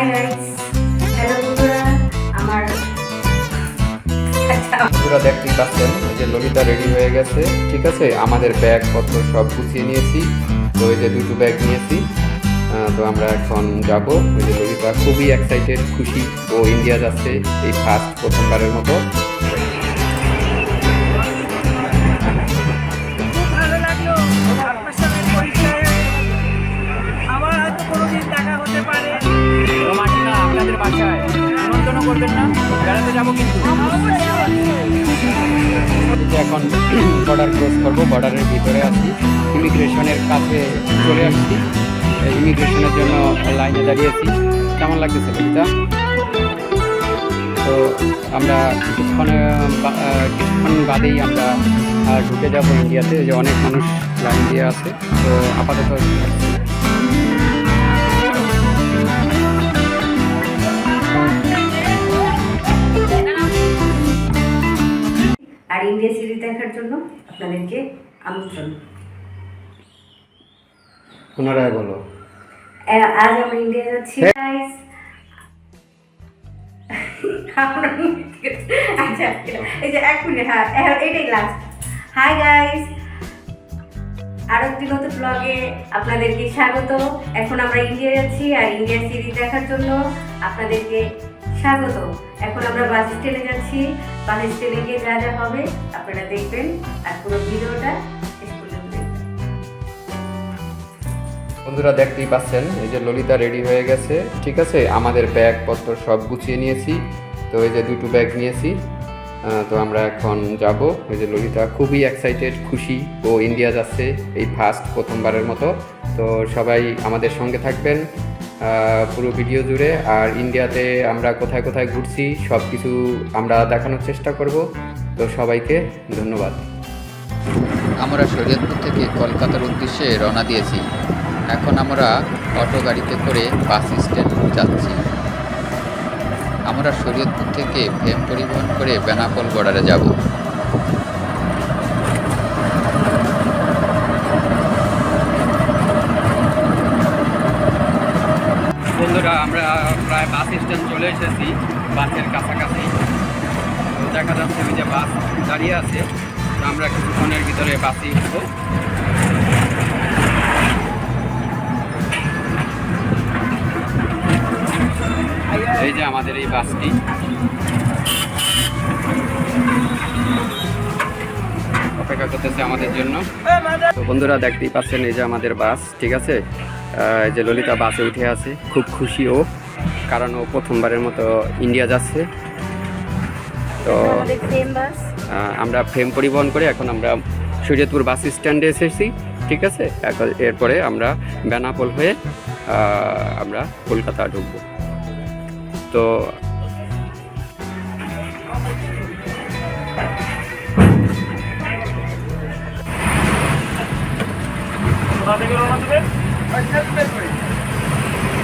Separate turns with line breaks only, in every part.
Hi guys hello
পাচ্ছেন যে Lalita ready হয়ে গেছে। ঠিক আছে, আমাদের ব্যাগ পত্র সব গুছিয়ে নিয়েছি। তো এই যে দুটো ব্যাগ নিয়েছি। তো আমরা এখন যাব। ওই যে ললিতা খুবই এক্সাইটেড খুশি ও ইন্ডিয়া যাচ্ছে এই ফার্স্ট প্রথমবারের মতো।
যাব কিন্তু।
এখন বর্ডার ক্রস করব বর্ডারের ভিতরে আছি। ইমিগ্রেশনের কাছে চলে আসছি। ইমিগ্রেশনের জন্য লাইনে দাঁড়িয়েছি। কেমন লাগতেছে ললিতা তো আমরা কিছুক্ষণে কিছুক্ষণ বাদেই আমরা ঢুকে যাব ইন্ডিয়াতে যে অনেক মানুষ লাইন দিয়ে আছে। তো আপাতত
আর ইন্ডিয়া সিরিজ দেখার জন্য আপনাদেরকে আমন্ত্রণ।
পুনরায় বলো।
আজ আমরা ইন্ডিয়া যাচ্ছি। গাইস আচ্ছা এই যে এক মিনিট হ্যাঁ এটাই লাস্ট হাই গাইস আরও একটি নতুন ব্লগে আপনাদেরকে স্বাগত। এখন আমরা ইন্ডিয়া যাচ্ছি আর ইন্ডিয়া সিরিজ দেখার জন্য আপনাদেরকে স্বাগত। এখন আমরা বাস স্ট্যান্ডে যাচ্ছি। বাস স্ট্যান্ডে গিয়ে যা যা হবে, আপনারা দেখবেন আর পুরো ভিডিওটা
বন্ধুরা দেখতেই পাচ্ছেন, এই যে ললিতা রেডি হয়ে গেছে, ঠিক আছে? আমাদের ব্যাগ পত্র সব গুছিয়ে নিয়েছি, তো এই যে দুটো ব্যাগ নিয়েছি তো আমরা এখন যাব। এই যে ললিতা খুবই এক্সাইটেড খুশি, ও ইন্ডিয়া যাচ্ছে এই ফার্স্ট প্রথমবারের মতো। তো সবাই আমাদের সঙ্গে থাকবেন। পুরো ভিডিও জুড়ে। আর ইন্ডিয়াতে আমরা কোথায় কোথায় ঘুরছি সব কিছু আমরা দেখানোর চেষ্টা করব। তো সবাইকে ধন্যবাদ।
আমরা শরীয়তপুর থেকে কলকাতার উদ্দেশ্যে রওনা দিয়েছি। এখন আমরা অটো গাড়িতে করে বাস স্ট্যান্ড যাচ্ছি। আমরা শরীয়তপুর থেকে ভেম পরিবহন করে বেনাপোল বর্ডারে যাব
বন্ধুরা আমরা প্রায় বাস স্ট্যান্ড চলে এসেছি। বাসের কাছাকাছি। দেখা যাচ্ছে ওই যে বাস দাঁড়িয়ে আছে। আমরা কিছুক্ষণের ভিতরে বাসে উঠবো। এই যে আমাদের এই বাসটি অপেক্ষা করতেছে আমাদের জন্য। তো বন্ধুরা দেখতেই পাচ্ছেন, এই যে আমাদের বাস ঠিক আছে? এই যে ললিতা বাসে উঠে আছে। খুব খুশি ও। কারণ ও প্রথমবারের মতো ইন্ডিয়া যাচ্ছে। তো আমরা ফ্রেম পরিবহন করে এখন আমরা শরীয়তপুর বাস স্ট্যান্ডে এসেছি ঠিক আছে? এখন- এরপরে আমরা বেনাপোল হয়ে আমরা কলকাতা ঢুকবো। তো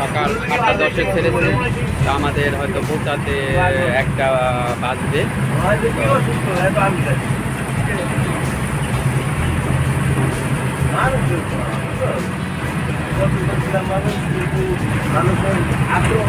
সকাল আটটা দশে ছেড়েছে। তা আমাদের হয়তো পৌঁছাতে একটা বাজবে। মানুষের আগ্রহ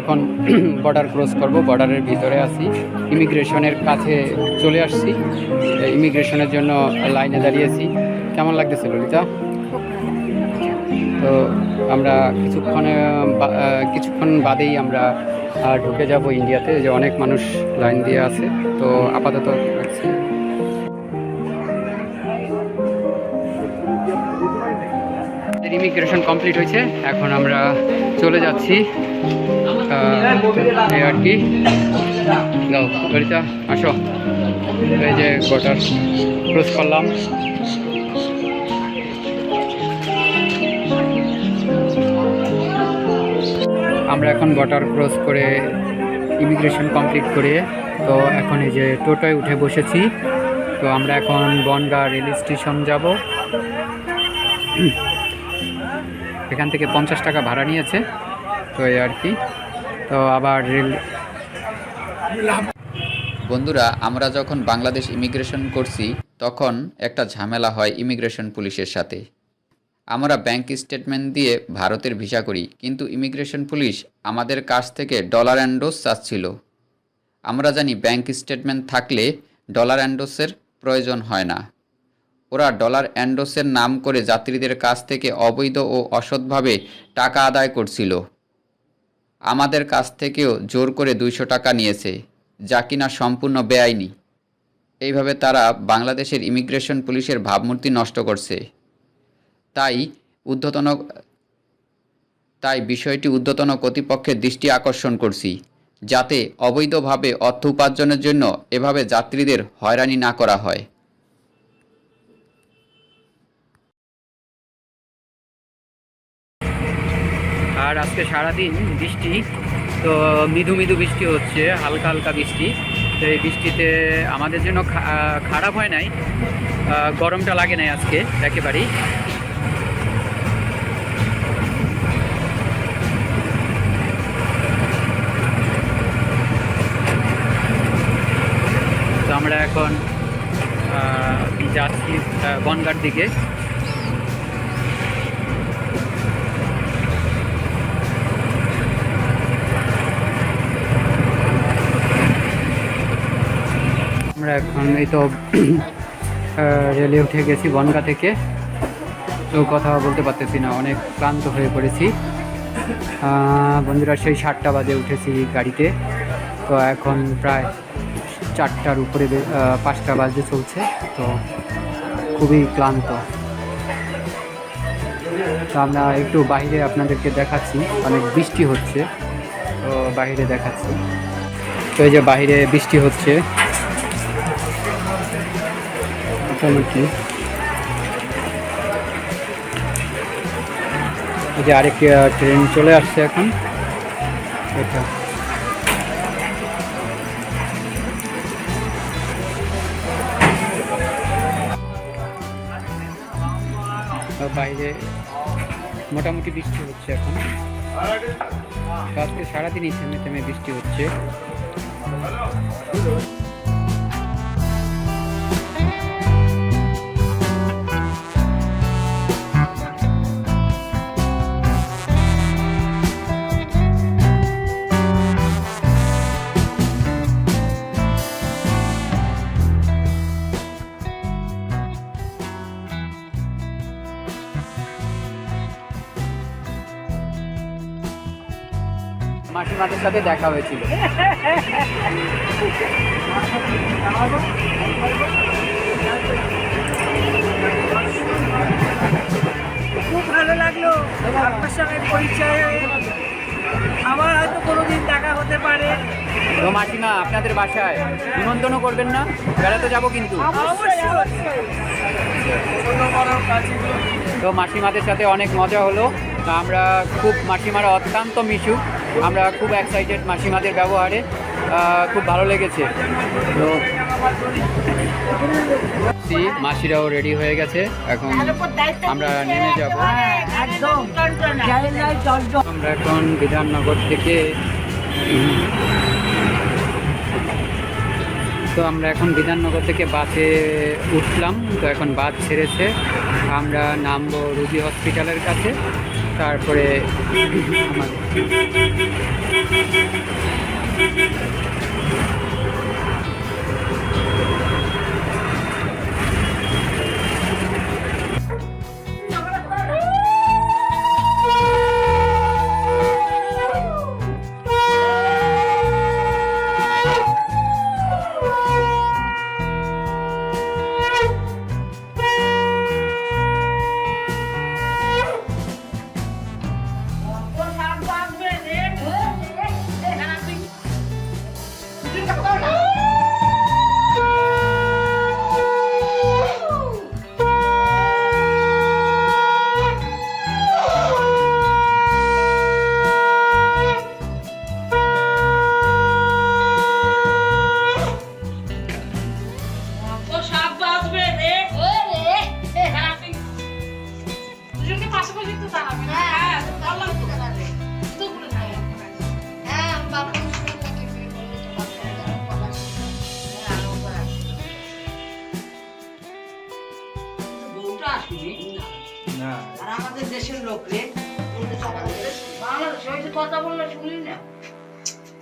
এখন বর্ডার ক্রস করব বর্ডারের ভিতরে আছি। ইমিগ্রেশনের কাছে চলে আসছি। ইমিগ্রেশনের জন্য লাইনে দাঁড়িয়েছি। কেমন লাগতেছে ললিতা? তো আমরা কিছুক্ষণে কিছুক্ষণ বাদেই আমরা ঢুকে যাব ইন্ডিয়াতে যে অনেক মানুষ লাইন দিয়ে আছে। তো আপাতত ইমিগ্রেশন কমপ্লিট হয়েছে। এখন আমরা চলে যাচ্ছি। এই আর কি? যাও ললিতা আসো। এই যে বর্ডার ক্রস করলাম। আমরা এখন বর্ডার ক্রস করে ইমিগ্রেশন কমপ্লিট করে, তো এখন এই যে টোটোয় উঠে বসেছি। তো আমরা এখন বনগা রেল স্টেশন যাব। এখান থেকে পঞ্চাশ টাকা ভাড়া নিয়েছে। তো এই আর কি। তো আবার
বন্ধুরা, আমরা যখন বাংলাদেশ ইমিগ্রেশন করছি, তখন একটা ঝামেলা হয় ইমিগ্রেশন পুলিশের সাথে। আমরা ব্যাংক স্টেটমেন্ট দিয়ে ভারতের ভিসা করি, কিন্তু ইমিগ্রেশন পুলিশ আমাদের কাছ থেকে ডলার অ্যান্ডোস চাচ্ছিল। আমরা জানি ব্যাংক স্টেটমেন্ট থাকলে ডলার অ্যান্ডোসের প্রয়োজন হয় না। ওরা ডলার অ্যান্ডোসের নাম করে যাত্রীদের কাছ থেকে অবৈধ ও অসৎভাবে টাকা আদায় করছিল। আমাদের কাছ থেকেও জোর করে দুইশো টাকা নিয়েছে, যা কিনা সম্পূর্ণ বেআইনি। এইভাবে তারা বাংলাদেশের ইমিগ্রেশন পুলিশের ভাবমূর্তি নষ্ট করছে। তাই ঊর্ধ্বতন তাই বিষয়টি ঊর্ধ্বতন কর্তৃপক্ষের দৃষ্টি আকর্ষণ করছি, যাতে অবৈধভাবে অর্থ উপার্জনের জন্য এভাবে যাত্রীদের হয়রানি না করা হয়।
আর আজকে সারাদিন বৃষ্টি, তো মৃদু মৃদু বৃষ্টি হচ্ছে, হালকা হালকা বৃষ্টি। তো এই বৃষ্টিতে আমাদের জন্য খারাপ হয় নাই। গরমটা লাগে নাই আজকে, একেবারেই। তো আমরা এখন যাচ্ছি বনগাঁর দিকে। আমরা এখন এই তো রেলে উঠে গেছি বনগা থেকে। তো কথা বলতে পারতেছি না, অনেক ক্লান্ত হয়ে পড়েছি। বন্ধুরা, সেই সাতটা বাজে উঠেছি গাড়িতে। তো এখন প্রায় চারটার উপরে পাঁচটা বাজে চলছে। তো খুবই ক্লান্ত। তো আমরা একটু বাইরে আপনাদেরকে দেখাচ্ছি, অনেক বৃষ্টি হচ্ছে। তো বাইরে দেখাচ্ছি। তো এই যে বাইরে বৃষ্টি হচ্ছে মোটামুটি এই যে আরেকটি ট্রেন চলে আসছে এখন। এটা। বাইরে মোটামুটি বৃষ্টি হচ্ছে এখন। আজকে সারাদিনই থেমে থেমে বৃষ্টি হচ্ছে। মাসিমাদের সাথে দেখা হয়েছিল।
খুব ভালো লাগল আপনার সঙ্গে পরিচয় হয়ে। আবার হয়তো কোনোদিন দেখা হতে পারে।
তো মাসিমা আপনাদের বাসায় নিমন্ত্রণও করবেন না? বেড়াতে যাব কিন্তু। তো মাসিমাদের সাথে অনেক মজা হলো। আমরা খুব মাসিমারা অত্যন্ত মিশুক। আমরা খুব এক্সাইটেড মাসিমাদের ব্যবহারে খুব ভালো লেগেছে। তো মাসিরাও রেডি হয়ে গেছে। এখন আমরা নেমে যাব। আমরা এখন বিধাননগর থেকে, তো আমরা এখন বিধাননগর থেকে বাসে উঠলাম। তো এখন বাস ছেড়েছে। আমরা নামবো রুবি হসপিটালের কাছে।
তারপরে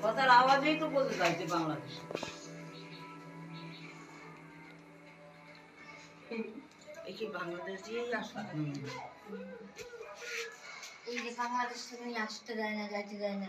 কথার আওয়াজেই তো বোঝা যাচ্ছে বাংলাদেশ।
কি বাংলাদেশ দিয়েই আসা?
এই বাংলাদেশ থেকে আসতে দেয় না যাইতে দেয় না।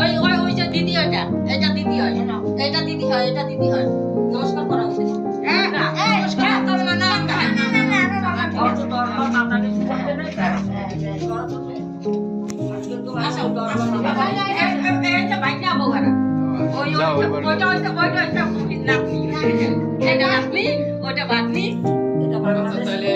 ওই
ওই
ওই দিদি এটা এটা দিদি হয় এটা দিদি হয় এটা দিদি হয় নমস্কার করা উচিত
ওটা বাদনি
ওটা বাদনি এটা বাংলাদেশ